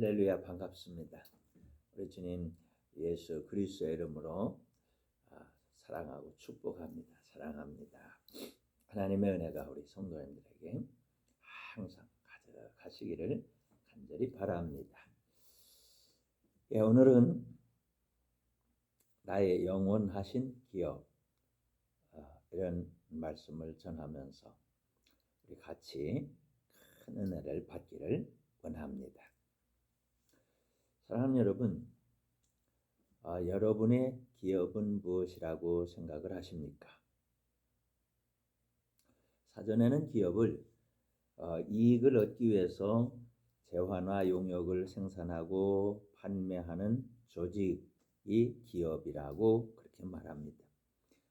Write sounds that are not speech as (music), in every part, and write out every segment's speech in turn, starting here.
할렐루야 반갑습니다. 우리 주님 예수 그리스도의 이름으로 아, 사랑하고 축복합니다. 사랑합니다. 하나님의 은혜가 우리 성도님들에게 항상 가득하시기를 간절히 바랍니다. 예, 오늘은 나의 영원하신 기업 어, 이런 말씀을 전하면서 우리 같이 큰 은혜를 받기를 원합니다. 사랑하는 여러분, 아, 여러분의 기업은 무엇이라고 생각을 하십니까? 사전에는 기업을 어, 이익을 얻기 위해서 재화나 용역을 생산하고 판매하는 조직이 기업이라고 그렇게 말합니다.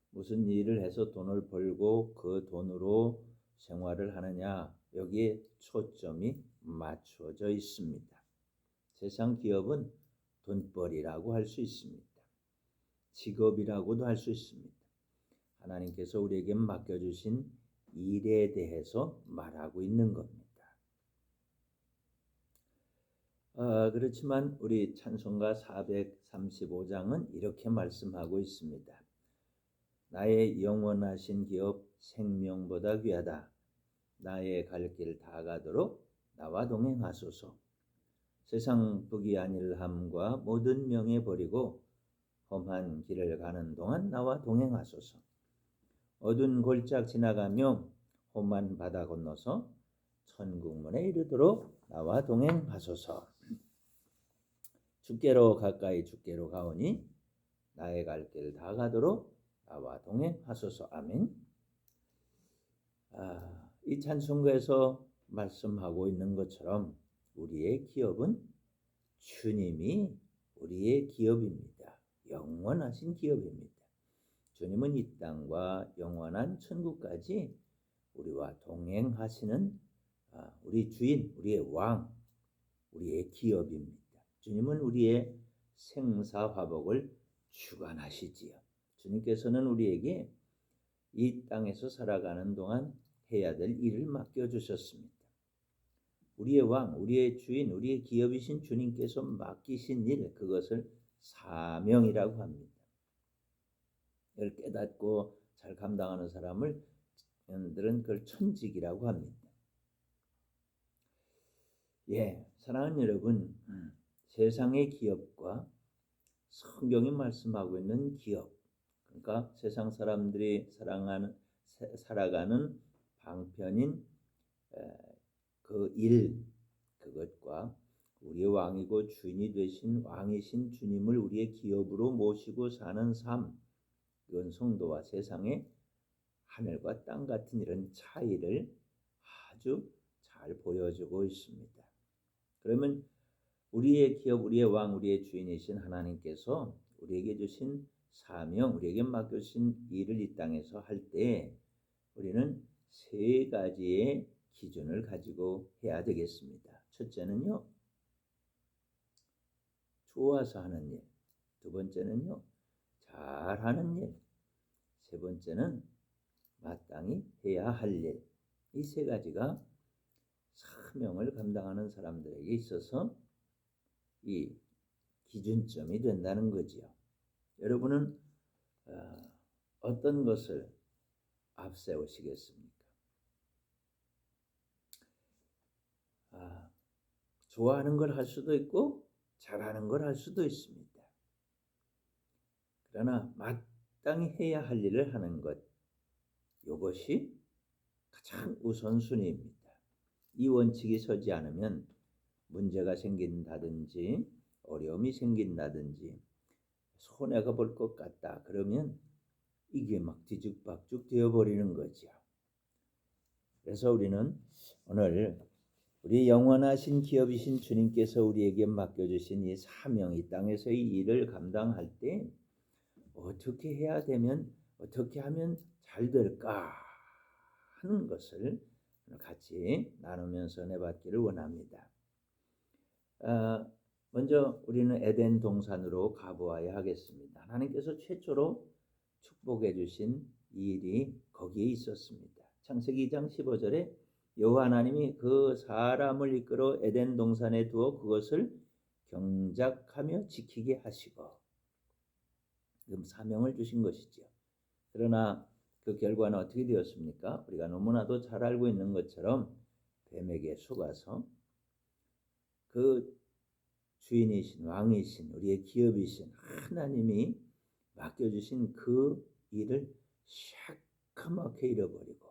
무슨 일을 해서 돈을 벌고 그 돈으로 생활을 하느냐 여기에 초점이 맞추어져 있습니다. 세상 기업은 돈벌이라고 할 수 있습니다. 직업이라고도 할 수 있습니다. 하나님께서 우리에게 맡겨주신 일에 대해서 말하고 있는 겁니다. 어, 그렇지만 우리 찬송가 435장은 이렇게 말씀하고 있습니다. 나의 영원하신 기업 생명보다 귀하다. 나의 갈 길 다 가도록 나와 동행하소서. 세상 아닐함과 모든 명예 버리고 험한 길을 가는 동안 나와 동행하소서. 어두운 골짝 지나가며 험한 바다 건너서 천국문에 이르도록 나와 동행하소서. 주께로 가까이 주께로 가오니 나의 갈 길 다 가도록 나와 동행하소서. 아멘. 아, 이 찬송가에서 말씀하고 있는 것처럼 우리의 기업은 주님이 우리의 기업입니다. 영원하신 기업입니다. 주님은 이 땅과 영원한 천국까지 우리와 동행하시는 아, 우리 주인, 우리의 왕, 우리의 기업입니다. 주님은 우리의 생사화복을 주관하시지요. 주님께서는 우리에게 이 땅에서 살아가는 동안 해야 될 일을 맡겨주셨습니다. 우리의 왕, 우리의 주인, 우리의 기업이신 주님께서 맡기신 일, 그것을 사명이라고 합니다. 이걸 깨닫고 잘 감당하는 사람을 들은 그걸 천직이라고 합니다. 예, 사랑하는 여러분, 세상의 기업과 성경이 말씀하고 있는 기업, 그러니까 세상 사람들이 사랑하는 살아가는 방편인 그 일, 그것과 우리 왕이고 주인이 되신 왕이신 주님을 우리의 기업으로 모시고 사는 삶, 이건 성도와 세상의 하늘과 땅 같은 이런 차이를 아주 잘 보여주고 있습니다. 그러면 우리의 기업, 우리의 왕, 우리의 주인이신 하나님께서 우리에게 주신 사명, 우리에게 맡겨주신 일을 이 땅에서 할 때 우리는 세 가지의 기준을 가지고 해야 되겠습니다. 첫째는요, 좋아서 하는 일. 두 번째는요, 잘하는 일. 세 번째는 마땅히 해야 할 일. 이 세 가지가 사명을 감당하는 사람들에게 있어서 이 기준점이 된다는 거지요. 여러분은 어, 어떤 것을 앞세우시겠습니까? 아, 좋아하는 걸 할 수도 있고 잘하는 걸 할 수도 있습니다. 그러나 마땅히 해야 할 일을 하는 것, 이것이 가장 우선순위입니다. 이 원칙이 서지 않으면 문제가 생긴다든지 어려움이 생긴다든지 손해가 볼 것 같다 그러면 이게 막 뒤죽박죽 되어버리는 거죠. 그래서 우리는 오늘 우리 영원하신 기업이신 주님께서 우리에게 맡겨주신 이 사명, 이 땅에서 이 일을 감당할 때 어떻게 해야 되면 어떻게 하면 잘 될까 하는 것을 같이 나누면서 내받기를 원합니다. 어, 먼저 우리는 에덴 동산으로 가보아야 하겠습니다. 하나님께서 최초로 축복해 주신 일이 거기에 있었습니다. 창세기 2장 15절에 여호와 하나님이 그 사람을 이끌어 에덴 동산에 두어 그것을 경작하며 지키게 하시고 지금 사명을 주신 것이지요. 그러나 그 결과는 어떻게 되었습니까? 우리가 너무나도 잘 알고 있는 것처럼 뱀에게 속아서 그 주인이신 왕이신 우리의 기업이신 하나님이 맡겨주신 그 일을 시커멓게 잃어버리고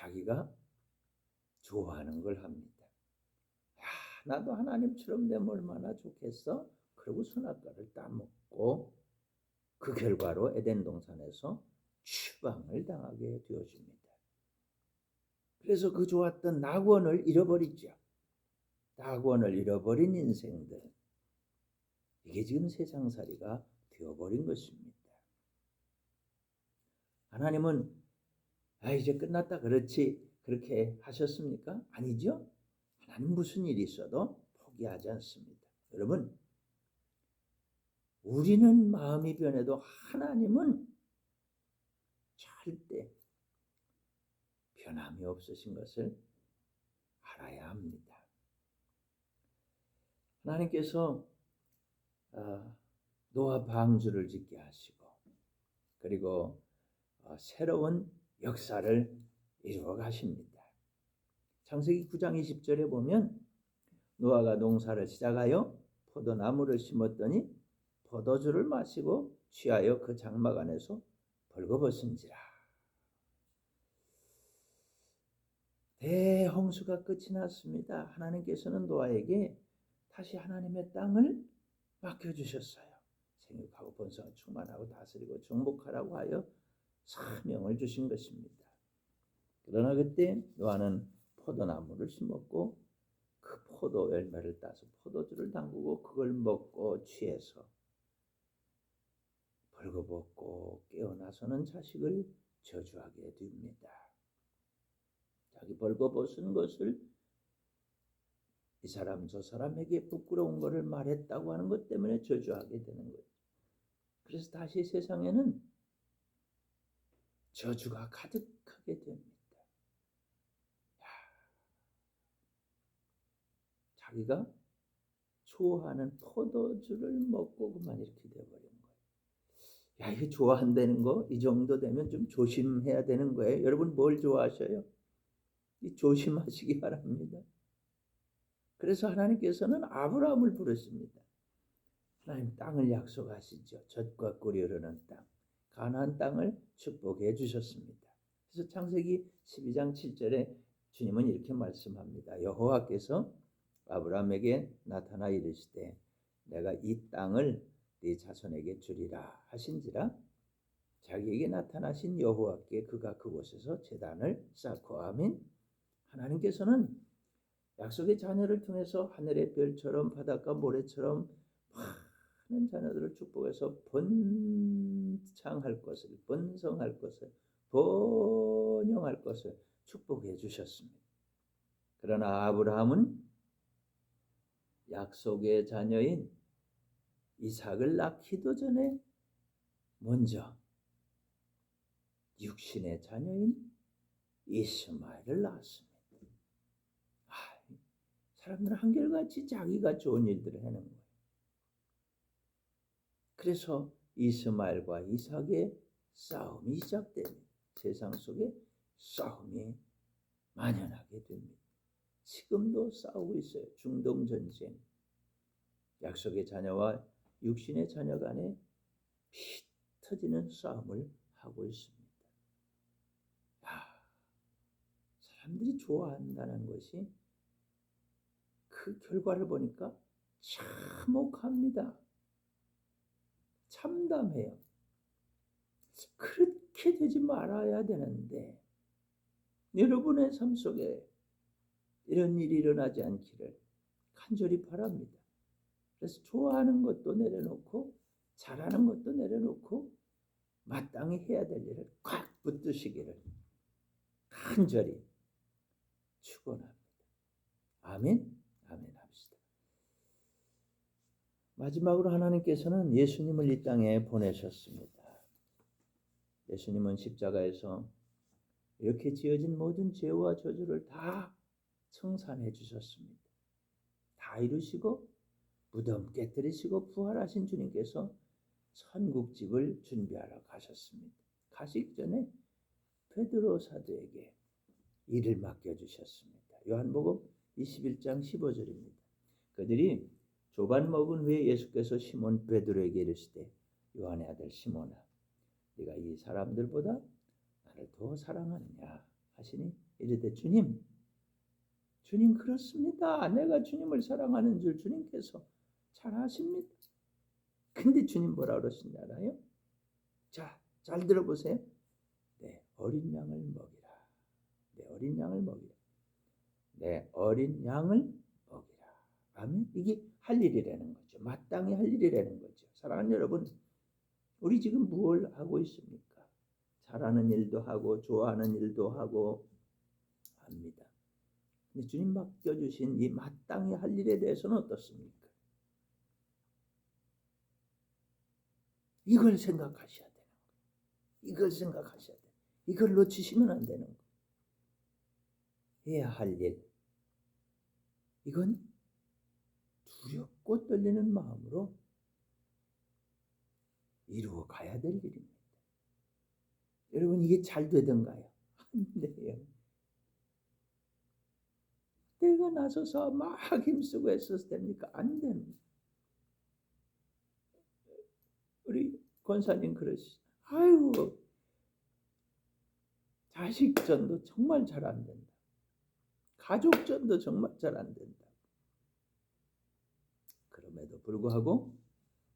자기가 좋아하는 걸 합니다. 야, 나도 하나님처럼 되면 얼마나 좋겠어? 그리고 선악과를 따먹고 그 결과로 에덴 동산에서 추방을 당하게 되어집니다. 그래서 그 좋았던 낙원을 잃어버리죠. 낙원을 잃어버린 인생들. 이게 지금 세상살이가 되어버린 것입니다. 하나님은 아 이제 끝났다 그렇지 그렇게 하셨습니까? 아니죠. 하나님 무슨 일이 있어도 포기하지 않습니다. 여러분 우리는 마음이 변해도 하나님은 절대 변함이 없으신 것을 알아야 합니다. 하나님께서 아, 노아 방주를 짓게 하시고 그리고 어, 새로운 역사를 이루어 가십니다. 창세기 9장 20절에 보면 노아가 농사를 시작하여 포도나무를 심었더니 포도주를 마시고 취하여 그 장막 안에서 벌거벗은지라. 대홍수가 끝이 났습니다. 하나님께서는 노아에게 다시 하나님의 땅을 맡겨주셨어요. 생육하고 번성을 충만하고 다스리고 정복하라고 하여 사명을 주신 것입니다. 그러나 그때 노아는 포도나무를 심었고 그 포도 열매를 따서 포도주를 담그고 그걸 먹고 취해서 벌거벗고 깨어나서는 자식을 저주하게 됩니다. 자기 벌거벗은 것을 이 사람 저 사람에게 부끄러운 것을 말했다고 하는 것 때문에 저주하게 되는 거죠. 그래서 다시 세상에는 저주가 가득하게 됩니다. 야, 자기가 좋아하는 포도주를 먹고 그만 이렇게 되어버린 거예요. 야, 이거 좋아한다는 거, 이 정도 되면 좀 조심해야 되는 거예요. 여러분 뭘 좋아하셔요? 이 조심하시기 바랍니다. 그래서 하나님께서는 아브라함을 부르십니다. 하나님 땅을 약속하시죠. 젖과 꿀이 흐르는 땅. 가나안 땅을 축복해 주셨습니다. 그래서 창세기 12장 7절에 주님은 이렇게 말씀합니다. 여호와께서 아브라함에게 나타나 이르시되 내가 이 땅을 네 자손에게 주리라 하신지라 자기에게 나타나신 여호와께 그가 그곳에서 제단을 쌓고 아멘. 하나님께서는 약속의 자녀를 통해서 하늘의 별처럼 바닷가 모래처럼 많은 자녀들을 축복해서 번창할 것을 번성할 것을 번영할 것을 축복해 주셨습니다. 그러나 아브라함은 약속의 자녀인 이삭을 낳기도 전에 먼저 육신의 자녀인 이스마엘을 낳았습니다. 사람들은 한결같이 자기가 좋은 일들을 하는 거예요. 그래서 이스마엘과 이삭의 싸움이 시작됩니다. 세상 속에 싸움이 만연하게 됩니다. 지금도 싸우고 있어요. 중동 전쟁. 약속의 자녀와 육신의 자녀 간에 피 터지는 싸움을 하고 있습니다. 야, 사람들이 좋아한다는 것이 그 결과를 보니까 참혹합니다. 참담해요. 그렇게 되지 말아야 되는데 여러분의 삶 속에 이런 일이 일어나지 않기를 간절히 바랍니다. 그래서 좋아하는 것도 내려놓고 잘하는 것도 내려놓고 마땅히 해야 될 일을 꽉 붙드시기를 간절히 축원합니다. 아멘 합시다. 마지막으로 하나님께서는 예수님을 이 땅에 보내셨습니다. 예수님은 십자가에서 이렇게 지어진 모든 죄와 저주를 다 청산해 주셨습니다. 다 이루시고 무덤 깨뜨리시고 부활하신 주님께서 천국집을 준비하러 가셨습니다. 가시기 전에 베드로 사도에게 일을 맡겨 주셨습니다. 요한복음 21장 15절입니다. 그들이 조반 먹은 후에 예수께서 시몬 베드로에게 이르시되 요한의 아들 시몬아 네가 이 사람들보다 나를 더 사랑하느냐 하시니 이르되 주님 주님 그렇습니다. 내가 주님을 사랑하는 줄 주님께서 잘 아십니다. 근데 주님 뭐라 그러신지 알아요? 자, 잘 들어보세요. 내 어린 양을 먹이라. 내 어린 양을 먹이라. 내 어린 양을. 아멘. 이게 할 일이라는 거죠. 마땅히 할 일이라는 거죠. 사랑하는 여러분, 우리 지금 무엇을 하고 있습니까? 잘하는 일도 하고 좋아하는 일도 하고 합니다. 근데 주님 맡겨주신 이 마땅히 할 일에 대해서는 어떻습니까? 이걸 생각하셔야 되는 거예요. 이걸 생각하셔야 돼요. 이걸 놓치시면 안 되는 거예요. 해야 할 일. 이건 두렵고 떨리는 마음으로 이루어 가야 될 일입니다. 여러분 이게 잘 되던가요? (laughs) 안 돼요. 내가 나서서 막 힘쓰고 애써서 됩니까? 안 됩니다. 우리 권사님 그러시. 아유 자식전도 정말 잘 안 된다. 가족전도 정말 잘 안 된다. 그럼에도 불구하고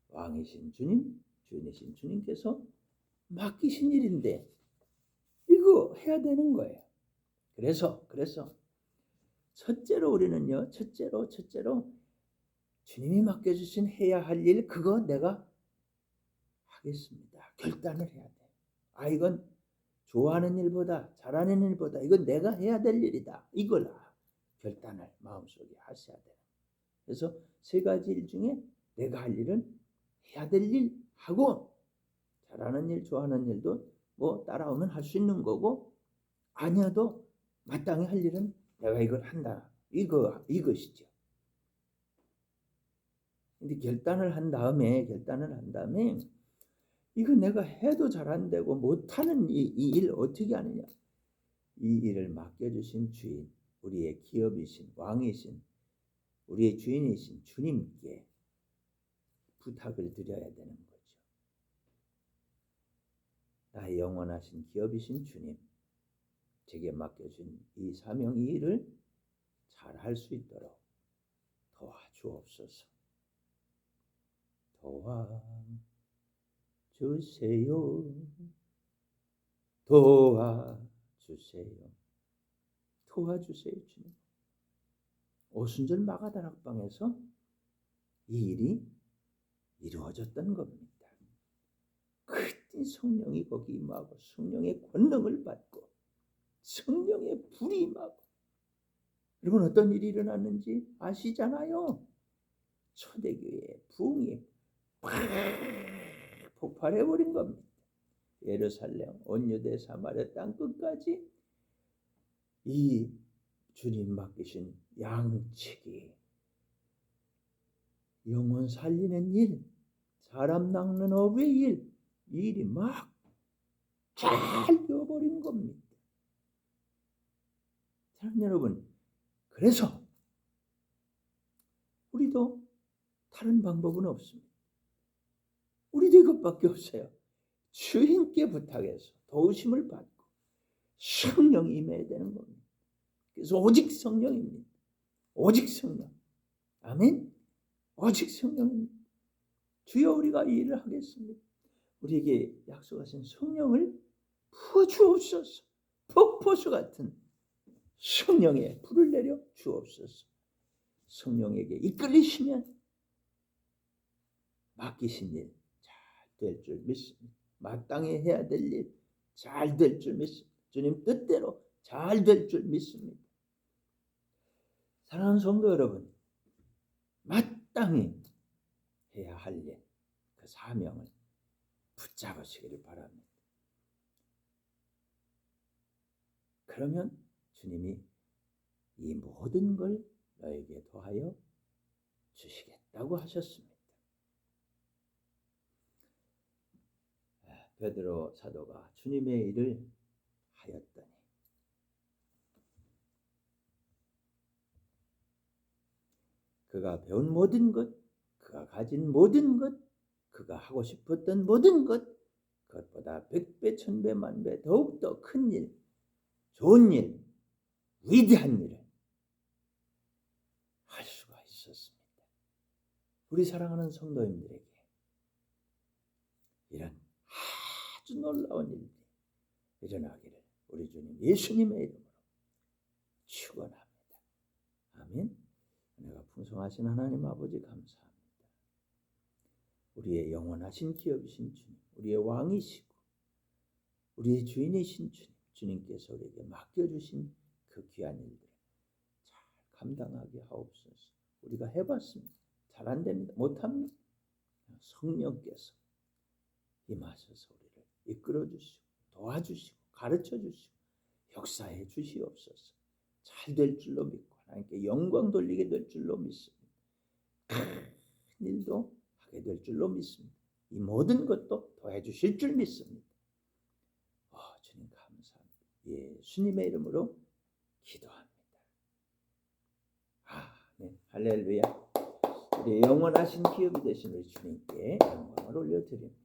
왕이신 주님, 주인이신 주님께서 맡기신 일인데 이거 해야 되는 거예요. 그래서 그래서 첫째로 우리는요. 첫째로 첫째로 주님이 맡겨 주신 해야 할 일 그거 내가 하겠습니다. 결단을 해야 돼. 아 이건 좋아하는 일보다 잘하는 일보다 이건 내가 해야 될 일이다. 이걸 결단을 마음속에 하셔야 돼요. 그래서 세 가지 일 중에 내가 할 일은 해야 될 일 하고 잘하는 일, 좋아하는 일도 뭐 따라오면 할 수 있는 거고 아니어도 마땅히 할 일은 내가 이걸 한다. 이거 이것이죠. 근데 결단을 한 다음에 결단을 한 다음에 이거 내가 해도 잘 안 되고 못하는 이일 어떻게 하느냐? 이 일을 맡겨주신 주인, 우리의 기업이신 왕이신 우리의 주인이신 주님께 부탁을 드려야 되는 거죠. 나의 영원하신 기업이신 주님, 제게 맡겨준 이 사명 이 일을 잘 할 수 있도록 도와주옵소서. 도와주세요. 도와주세요. 도와주세요, 주님. 오순절 마가다락방에서 이 일이 이루어졌던 겁니다. 그때 성령이 거기 임하고 성령의 권능을 받고 성령의 불이 임하고 여러분 어떤 일이 일어났는지 아시잖아요. 초대교회 부흥이 팍 폭발해 버린 겁니다. 예루살렘, 온 유대 사마리아 땅 끝까지 이 주님 맡기신 양측이 영혼 살리는 일, 사람 낚는 업의 일, 일이 막 잘 되어버린 겁니다. 사랑 여러분, 그래서 우리도 다른 방법은 없습니다. 우리도 이것밖에 없어요. 주인께 부탁해서 도우심을 받고 성령이 임해야 되는 겁니다. 그래서 오직 성령입니다. 오직 성령. 아멘. 오직 성령입니다. 주여 우리가 이 일을 하겠습니다. 우리에게 약속하신 성령을 부어 주옵소서. 폭포수 같은 성령의 불을 내려 주옵소서. 성령에게 이끌리시면 맡기신 일 잘 될 줄 믿습니다. 마땅히 해야 될 일 잘 될 줄 믿습니다. 주님 뜻대로 잘 될 줄 믿습니다. 사랑하는 성도 여러분, 마땅히 해야 할 일, 그 사명을 붙잡으시기를 바랍니다. 그러면 주님이 이 모든 걸 너에게 더하여 주시겠다고 하셨습니다. 아, 베드로 사도가 주님의 일을 하였더니 그가 배운 모든 것, 그가 가진 모든 것, 그가 하고 싶었던 모든 것, 그것보다 백배, 천배, 만배 더욱더 큰 일, 좋은 일, 위대한 일을 할 수가 있었습니다. 우리 사랑하는 성도님들에게 이런 아주 놀라운 일들이 일어나기를 우리 주님 예수님의 이름으로 축원합니다. 아멘. 풍성하신 하나님 아버지 감사합니다. 우리의 영원하신 기업이신 주님, 우리의 왕이시고 우리의 주인이신 주님, 주님께서 우리에게 맡겨주신 그 귀한 일들을 잘 감당하게 하옵소서. 우리가 해봤습니다. 잘 안 됩니다. 못합니다. 성령께서 임하셔서 우리를 이끌어 주시고 도와주시고 가르쳐 주시고 역사해 주시옵소서. 잘 될 줄로 믿고 하나님께 영광 돌리게 될 줄로 믿습니다. 큰 일도 하게 될 줄로 믿습니다. 이 모든 것도 더해 주실 줄 믿습니다. 어, 주님 감사합니다. 예수님의 이름으로 기도합니다. 아, 네. 할렐루야. 우리 영원하신 기업이 되신 우리 주님께 영광을 올려드립니다.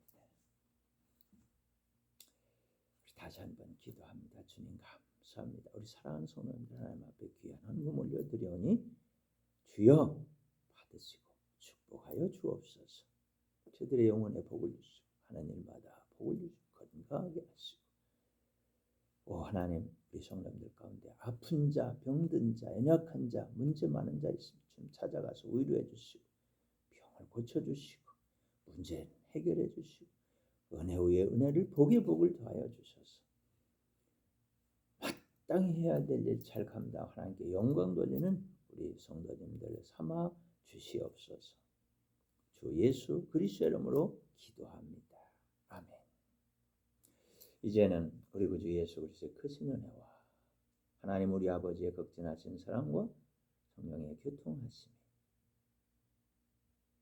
다시 한번 기도합니다. 주님 감 사합니다. 우리 사랑하는 성도님들 하나님 앞에 귀한 헌금 올려드리오니 주여 받으시고 축복하여 주옵소서. 저들의 영혼에 복을 주시고 하나님마다 복을 주시고 건강하게 하시고 오 하나님 우리 성도님들 가운데 아픈 자, 병든 자, 연약한 자, 문제 많은 자 있으면 좀 찾아가서 위로해 주시고 병을 고쳐 주시고 문제 해결해 주시고 은혜 위에 은혜를 복의 복을 더하여 주셔서 마 땅히 해야 될 일 잘 감당 하나님께 영광 돌리는 우리 성도님들 삼아 주시옵소서. 주 예수 그리스도 이름으로 기도합니다. 아멘. 이제는 우리 구주 예수 그리스도의 크신 은혜와 하나님 우리 아버지의 극진하신 사랑과 성령의 교통하심이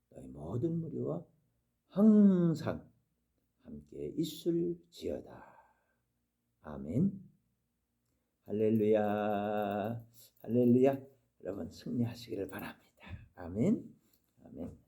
너희 모든 무리와 항상 함께 있을지어다. 아멘. 할렐루야. 할렐루야. 여러분 승리하시기를 바랍니다. 아멘. 아멘.